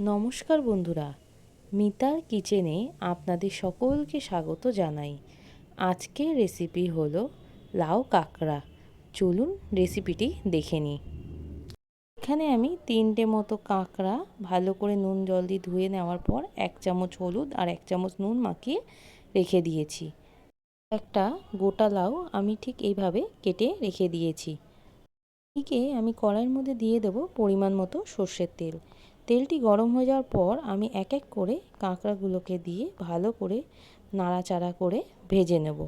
নমস্কার বন্ধুরা, মিতার কিচেনে আপনাদের সকলকে স্বাগত জানাই। আজকের রেসিপি হলো লাউ কাঁকড়া। চলুন রেসিপিটি দেখে নিই। এখানে আমি তিনটে মতো কাঁকড়া ভালো করে নুন, জল দিয়ে ধুয়ে নেওয়ার পর এক চামচ হলুদ আর এক চামচ নুন মাখিয়ে রেখে দিয়েছি। একটা গোটা লাউ আমি ঠিক এইভাবে কেটে রেখে দিয়েছি। এদিকে আমি কড়াইয়ের মধ্যে দিয়ে দেবো পরিমাণ মতো সর্ষের তেল। তেলটি গরম হয়ে যাওয়ার পর আমি এক এক করে কাঁকড়াগুলোকে দিয়ে ভালো করে নাড়াচাড়া করে ভেজে নেব।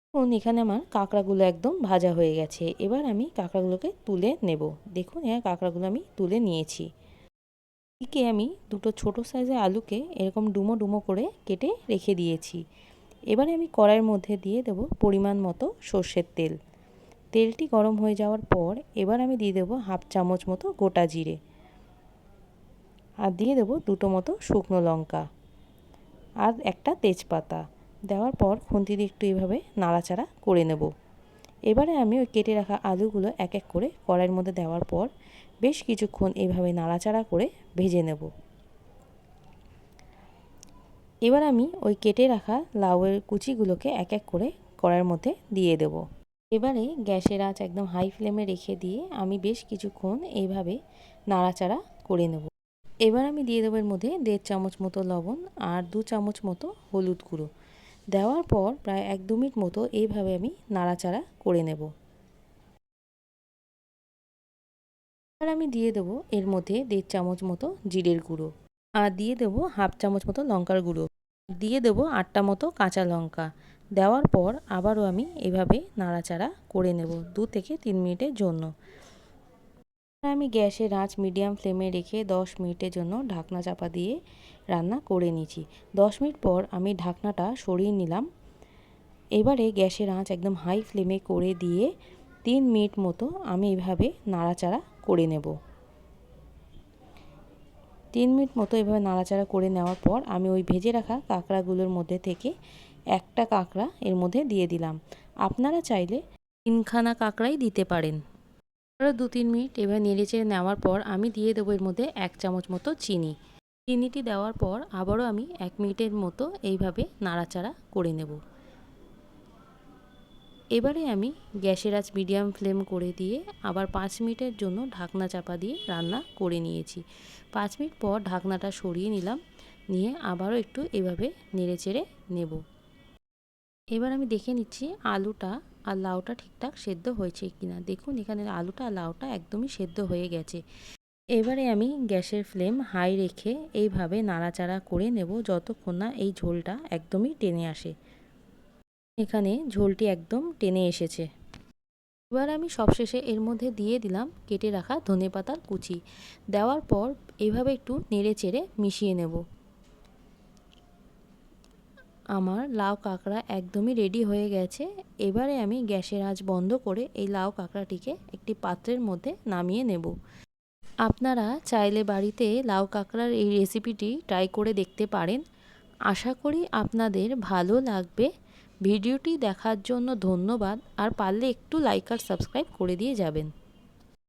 দেখুন, এখানে আমার কাঁকড়াগুলো একদম ভাজা হয়ে গেছে। এবার আমি কাঁকড়াগুলোকে তুলে নেব। দেখুন এখানে কাঁকড়াগুলো আমি তুলে নিয়েছি। এদিকে আমি দুটো ছোট সাইজের আলুকে এরকম ডুমো ডুমো করে কেটে রেখে দিয়েছি। এবারে আমি কড়াইয়ের মধ্যে দিয়ে দেবো পরিমাণ মতো সর্ষের তেল। তেলটি গরম হয়ে যাওয়ার পর এবার আমি দিয়ে দেবো হাফ চামচ মতো গোটা জিরে। আর দিয়ে দেবো দুটো মতো শুকনো লঙ্কা। আর একটা তেজপাতা। দেওয়ার পর খুন্তি দিয়ে একটু এইভাবে নাড়াচাড়া করে নেব। এবারে আমি ওই কেটে রাখা আলুগুলো এক এক করে কড়াইয়ের মধ্যে দেওয়ার পর বেশ কিছুক্ষণ এইভাবে নাড়াচাড়া করে ভেজে নেব। এবার আমি ওই কেটে রাখা লাউয়ের কুচিগুলোকে এক এক করে কড়াইয়ের মধ্যে দিয়ে দেব। এবারে গ্যাসের আঁচ একদম হাই ফ্লেমে রেখে দিয়ে আমি বেশ কিছুক্ষণ এইভাবে নাড়াচাড়া করে নেব। এবার আমি দিয়ে দেবো এর মধ্যে দেড় চামচ মতো লবণ আর দু চামচ মতো হলুদ গুঁড়ো। দেওয়ার পর প্রায় এক দু মিনিট মতো এইভাবে আমি নাড়াচাড়া করে নেব। এবার আমি দিয়ে দেবো এর মধ্যে দেড় চামচ মতো জিরের গুঁড়ো আর দিয়ে দেবো হাফ চামচ মতো লঙ্কার গুঁড়ো। দিয়ে দেবো আটটা মতো কাঁচা লঙ্কা। দেওয়ার পর আবারও আমি এভাবে নাড়াচাড়া করে নেব দু থেকে তিন মিনিটের জন্য। আমি গ্যাসের আঁচ মিডিয়াম ফ্লেমে রেখে দশ মিনিটের জন্য ঢাকনা চাপা দিয়ে রান্না করে নিয়েছি। দশ মিনিট পর আমি ঢাকনাটা সরিয়ে নিলাম। এবারে গ্যাসের আঁচ একদম হাই ফ্লেমে করে দিয়ে তিন মিনিট মতো আমি এভাবে নাড়াচাড়া করে নেব। তিন মিনিট মতো এভাবে নাড়াচাড়া করে নেওয়ার পর আমি ওই ভেজে রাখা কাঁকড়াগুলোর মধ্যে থেকে একটা কাঁকড়া এর মধ্যে দিয়ে দিলাম। আপনারা চাইলে তিনখানা কাঁকড়াই দিতে পারেন। আরও দু তিন মিনিট এবার নেড়েচেড়ে নেওয়ার পর আমি দিয়ে দেবো এর মধ্যে এক চামচ মতো চিনি। চিনিটি দেওয়ার পর আবারও আমি এক মিনিটের মতো এইভাবে নাড়াচাড়া করে নেব। এবারে আমি গ্যাসের আঁচ মিডিয়াম ফ্লেম করে দিয়ে আবার পাঁচ মিনিটের জন্য ঢাকনা চাপা দিয়ে রান্না করে নিয়েছি। পাঁচ মিনিট পর ঢাকনাটা সরিয়ে নিলাম। নিয়ে আবারও একটু এভাবে নেড়েচেড়ে নেব। এবার আমি দেখে নিচ্ছি আলুটা আর লাউটা ঠিকঠাক সেদ্ধ হয়েছে কিনা। দেখুন, এখানে আলুটা আর লাউটা একদমই সেদ্ধ হয়ে গেছে। এবারে আমি গ্যাসের ফ্লেম হাই রেখে এইভাবে নাড়াচাড়া করে নেব যতক্ষণ না এই ঝোলটা একদমই টেনে আসে। এখানে ঝোলটি একদম টেনে এসেছে। এবার আমি সবশেষে এর মধ্যে দিয়ে দিলাম কেটে রাখা ধনে পাতার কুচি। দেওয়ার পর এইভাবে একটু নেড়ে চেড়ে মিশিয়ে নেব। আমার লাউ কাঁকড়া একদমই রেডি হয়ে গেছে। এবারে আমি গ্যাসের আঁচ বন্ধ করে এই লাউ কাঁকড়াটিকে একটি পাত্রের মধ্যে নামিয়ে নেব। আপনারা চাইলে বাড়িতে লাউ কাঁকড়ার এই রেসিপিটি ট্রাই করে দেখতে পারেন। আশা করি আপনাদের ভালো লাগবে। ভিডিওটি দেখার জন্য ধন্যবাদ। আর পারলে একটু লাইক আর সাবস্ক্রাইব করে দিয়ে যাবেন।